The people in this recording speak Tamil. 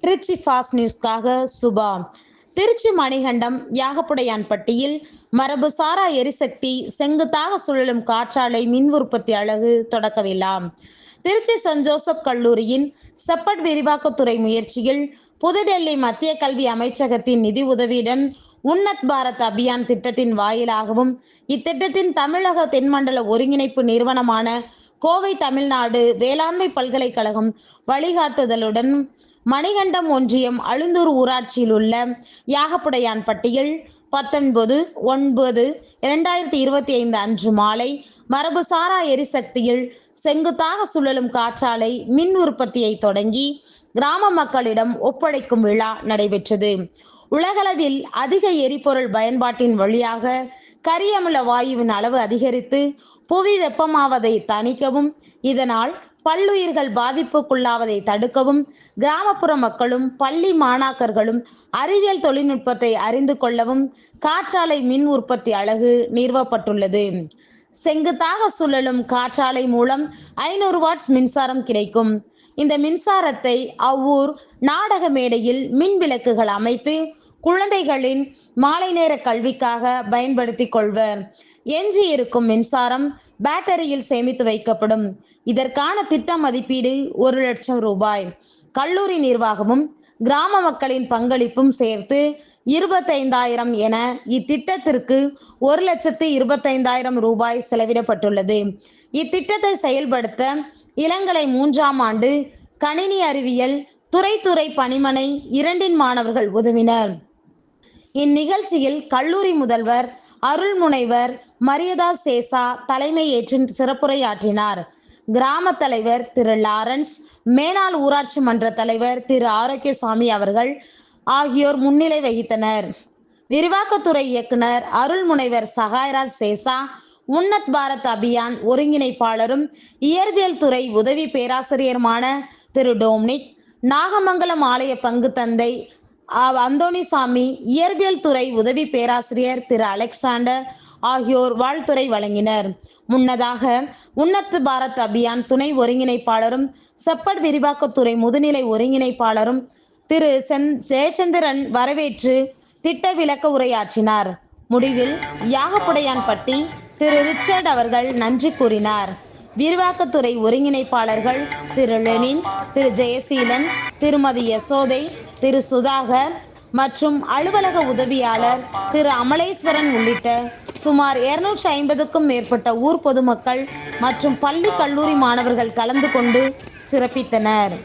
திருச்சி ஃபாஸ்ட் நியூஸ்க்காக சுபா. திருச்சி மணிகண்டம் யாகப்புடையான்பட்டியில் மரபுசாரா எரிசக்தி செங்குத்தாக சுழலும் காற்றாலை மின் உற்பத்தி அழகு தொடக்க விழா. திருச்சி சென்ட் ஜோசப் கல்லூரியின் செப்பட் விரிவாக்கத்துறை முயற்சியில் புதுடெல்லி மத்திய கல்வி அமைச்சகத்தின் நிதி உதவியுடன் உன்னத் பாரத் அபியான் திட்டத்தின் வாயிலாகவும் இத்திட்டத்தின் தமிழக தென்மண்டல ஒருங்கிணைப்பு நிறுவனமான கோவை தமிழ்நாடு வேளாண்மை பல்கலைக்கழகம் வழிகாட்டுதலுடன் மணிகண்டம் ஒன்றியம் அழுந்தூர் ஊராட்சியில் உள்ள யாகப்புடையான்பட்டியில் பத்தொன்பது ஒன்பது இரண்டாயிரத்தி இருபத்தி ஐந்து அன்று மாலை மரபுசாரா எரிசக்தியில் செங்குத்தாக சுழலும் காற்றாலை மின் உற்பத்தியை தொடங்கி கிராம மக்களிடம் ஒப்படைக்கும் விழா நடைபெற்றது. உலகளவில் அதிக எரிபொருள் பயன்பாட்டின் வழியாக கரியமில வாயுவின் அளவு அதிகரித்து புவி வெப்பமாவதை தணிக்கவும் இதனால் பல்லுயிர்கள் பாதிப்புக்குள்ளாவதை தடுக்கவும் கிராமப்புற மக்களும் பள்ளி மாணாக்கர்களும் அறிவியல் தொழில்நுட்பத்தை அறிந்து கொள்ளவும் காற்றாலை மின் உற்பத்தி அழகு நிறுவப்பட்டுள்ளது. செங்குத்தாக சுழலும் காற்றாலை மூலம் ஐநூறு வாட்ஸ் மின்சாரம் கிடைக்கும். இந்த மின்சாரத்தை அவ்வூர் நாடக மேடையில் மின் விளக்குகள் அமைத்து குழந்தைகளின் மாலை நேர கல்விக்காக பயன்படுத்தி கொள்வர். எஞ்சி இருக்கும் மின்சாரம் பேட்டரியில் சேமித்து வைக்கப்படும். இதற்கான திட்ட மதிப்பீடு ஒரு லட்சம் ரூபாய். கல்லூரி நிர்வாகமும் கிராம மக்களின் பங்களிப்பும் சேர்த்து இருபத்தைந்தாயிரம் என இத்திட்டத்திற்கு ஒரு லட்சத்து இருபத்தைந்தாயிரம் ரூபாய் செலவிடப்பட்டுள்ளது. இத்திட்டத்தை செயல்படுத்த இளங்கலை மூன்றாம் ஆண்டு கணினி அறிவியல் துறை துறை பணிமனை இரண்டின் மாணவர்கள் உதவினர். இந்நிகழ்ச்சியில் கல்லூரி முதல்வர் அருள்முனைவர் மரியதா சேசா தலைமையேற்று சிறப்புரையாற்றினார். கிராம தலைவர் திரு லாரன்ஸ் மேனாள் ஊராட்சி மன்ற தலைவர் திரு ஆரோக்கியசாமி அவர்கள் ஆகியோர் முன்னிலை வகித்தனர். விரிவாக்கத்துறை இயக்குனர் அருள்முனைவர் சகாயராஜ் சேசா உன்னத் பாரத் அபியான் ஒருங்கிணைப்பாளரும் இயற்பியல் துறை உதவி பேராசிரியருமான திரு டோம்னிக் நாகமங்கலம் ஆலய பங்கு தந்தை அந்தோணிசாமி இயற்பியல் துறை உதவி பேராசிரியர் திரு அலெக்சாண்டர் ஆகியோர் வாழ்த்துறை வழங்கினர். முன்னதாக உன்னத்து பாரத் அபியான் துணை ஒருங்கிணைப்பாளரும் செப்பட் விரிவாக்கத்துறை முதுநிலை ஒருங்கிணைப்பாளரும் திரு சென் ஜெயச்சந்திரன் வரவேற்று திட்ட விளக்க உரையாற்றினார். முடிவில் யாகப்புடையான்பட்டி திரு ரிச்சர்ட் அவர்கள் நன்றி கூறினார். விரிவாக்கத்துறை ஒருங்கிணைப்பாளர்கள் திரு லெனின் திரு ஜெயசீலன் திருமதி யசோதை திரு சுதாகர் மற்றும் அலுவலக உதவியாளர் திரு அமலேஸ்வரன் உள்ளிட்ட சுமார் இருநூற்றி ஐம்பதுக்கும் மேற்பட்ட ஊர் பொதுமக்கள் மற்றும் பள்ளி கல்லூரி மாணவர்கள் கலந்து கொண்டு சிறப்பித்தனர்.